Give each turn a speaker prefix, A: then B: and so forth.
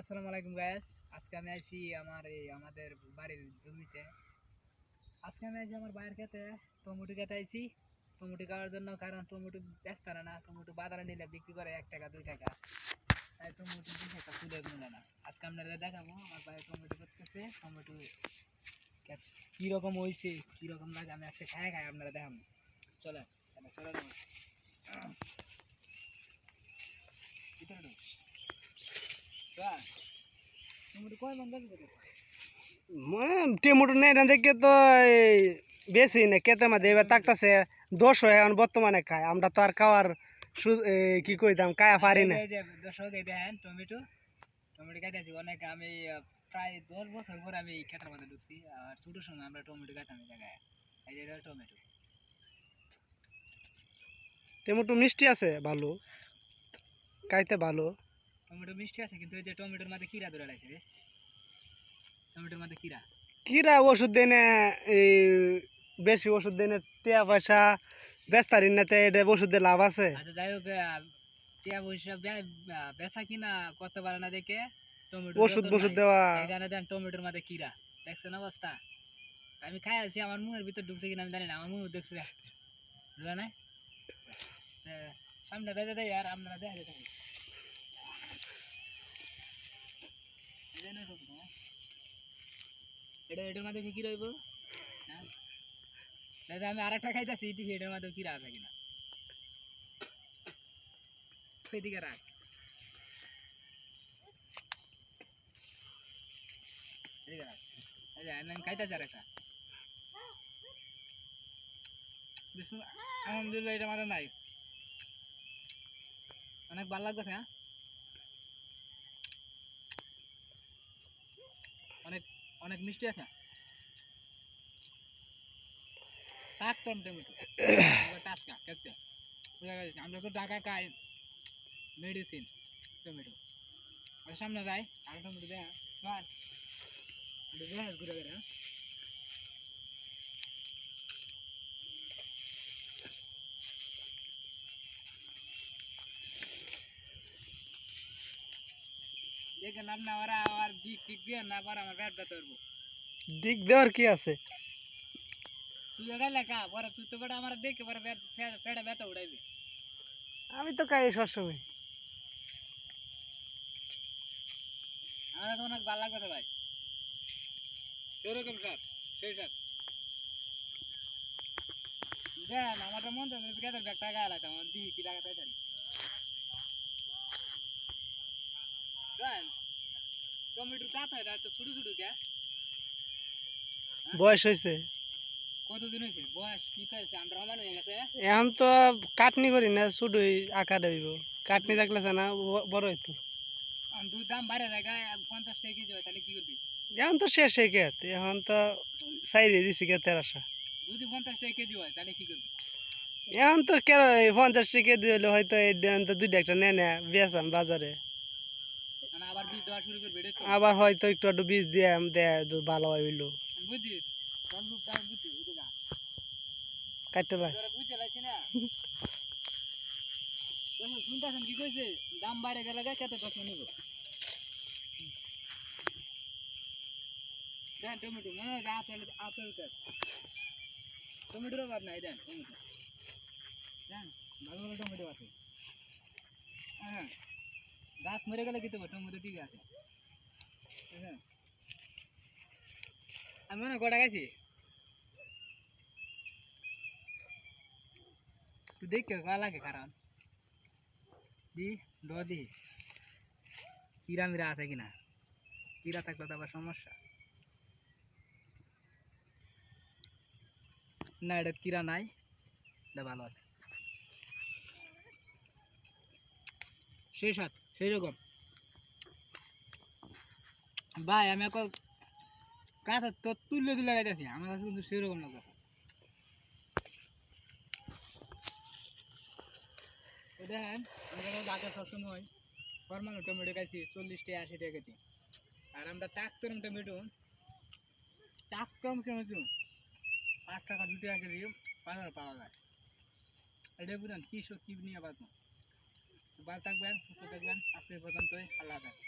A: আসসালামু আলাইকুম গায়েস আজকে আমি আইছি আমার এই আমাদের বাড়ির জমিতে। আজকে আমি আইছি আমার বাইরের খেতে। টমেটো খেতে আইছি। টমেটো খাওয়ার জন্য কারণ টমেটো ব্যস্ত না টমেটো বাজারে নিলে বিক্রি করে এক টাকা, দুই টাকা। তাই টমেটো দুই টাকা তুলে মিলে না। আজকে আপনারা দেখাবো আমার বাইরে টমেটো করতেছে। টমেটো কীরকম হয়েছে কীরকম লাগে আমি আজকে খাই খাই আপনারা দেখাবো। চলে চলে চলে টমেটো কয় যাবে তোদের?
B: টেমুটো নেই না দেখে তো বেশি না কেতে মাঝে এবার তাকতাছে দোষ হয় এখন বর্তমানে খায়। আমরা তো আর খাওয়ার কি কইতাম কায়া পারি না।
A: এই যে দর্শক এই দেখেন টমেটো। টমেটো খাইতেছি অনেক আমি প্রায় দশ বছর পরে আমি খেটার মধ্যে ঢুকছি আর ছোটোর সময় আমরা টমেটো খাইতাম জায়গায়। এই যে এটা টমেটো।
B: মিষ্টি আছে ভালো খাইতে ভালো।
A: টমেটো মিষ্টি আছে কিন্তু এই যে টমেটোর মধ্যে কিরা ধরে লাগছে রে। টমেটোর মধ্যে কিরা?
B: কিরা ওষুধ দেয় না এই বেশি ওষুধ দেয় না টিয়া পয়সা বেস্তারিন না এটা ওষুধ দিয়ে লাভ আছে।
A: আচ্ছা যাই হোক টিয়া পয়সা বেচা কিনা করতে পারে না দেখে টমেটো
B: ওষুধ বষুধ দেওয়া।
A: এখানে দেন টমেটোর মধ্যে কিরা। দেখছেন অবস্থা? আমি খাই আছি আমার মুখের ভিতর ঢুকছে কিনা আমি জানি না আমার মুখ দেখছে না। সামনে দেখে আর আপনারা দেখে দেখে এটা, এটার মধ্যে কি রইব? হ্যাঁ? দাদা আমি আরেকটা খাইতেছি এটি এটার মধ্যে কিরা আছে কিনা? এদিকে রাখ রাখ আরেকটা। বিসমিল্লাহ। আলহামদুলিল্লাহ এটা মারা নাই। অনেক ভালো লাগতেছে হ্যাঁ? অনেক অনেক মিষ্টি আছে। টাটকা টমেটো। টাটকা আমরা তো টাকা খাই মেডিসিন টমেটো। আর সামনে যাই টমেটো দেয়। ঘুরে ঘুরে আমার দিক ঠিক দিয়ে না পারে আমার পেট ব্যথা করব
B: দিক দেওয়ার কি আছে?
A: তুই পরে তুই তো বেটা আমার দেখে পরে পেট পেট- ব্যথা উঠাইবি।
B: আমি তো খাই সবসময়।
A: আমার তো অনেক ভালো লাগবে ভাই। সেরকম স্যার সেই স্যার। দেন আমার তো মন তো গেছে ব্যাগ টাকা আলাদা আমার দিই কি টাকা পাইতেন টমেটো হয় না তো ছোটো ছোটো কে?
B: বয়স হয়েছে।
A: কতদিন হয়েছে? বয়স কি হয়েছে? আমরা হয়ে গেছে।
B: এখন তো কাটনি করি না শুধুই আঁকা দেব কাটনি থাকলে না বড় হইতো।
A: দুধ দাম বাইরে জায়গায় পঞ্চাশ টাকা কেজি হয় তাহলে কি করবি?
B: এখন তো শেষ হয়ে গেছে। এখন তো সাইডে দিছি গে তেরাশা।
A: যদি পঞ্চাশ টাকা কেজি হয় তাহলে কি করবি?
B: এখন তো কেন পঞ্চাশ টাকা দিয়ে হলে হয়তো এই দুইটা একটা নেয় না বেচাম বাজারে।
A: আবার
B: হয়তো একটু একটু বীজ দিয়ে, দেয় ভালো হইল।
A: বুঝছিস তোর লোক দাম বুঝছিস বুঝে যা
B: কাটতে
A: দাম গেলে হয় হ্যাঁ। গাছ মরে গেলে কি দেবো টমেটো ঠিক আছে। আমি মনে গোটা গেছি? তুই দেখ ভালো লাগে কারণ। দ দি। কিরা মিরা আছে কিনা? কিরা থাকলে তো আবার সমস্যা। না, এটা কিরা নাই। এটা ভালো আছে। সেই সাত, সেই রকম। ভাই, আমি এখন তো তুলে তুলে আমার কাছে কিন্তু সেই রকম দেখেন ঢাকা সবসময় ফরমাল টমেটো খাইছি চল্লিশ টাকা আশি টাকা কেজি। আর আমরা টাকতরম টমেটো টাকতরম টমেটো পাঁচ টাকা দু টাকা কেজি, বাজার পাওয়া যায়। এটাই বুঝেন কৃষক কি নিয়ে বাঁচবো। ভালো থাকবেন সুস্থ থাকবেন। আজকের পর্যন্তই আল্লাহ হাফেজ।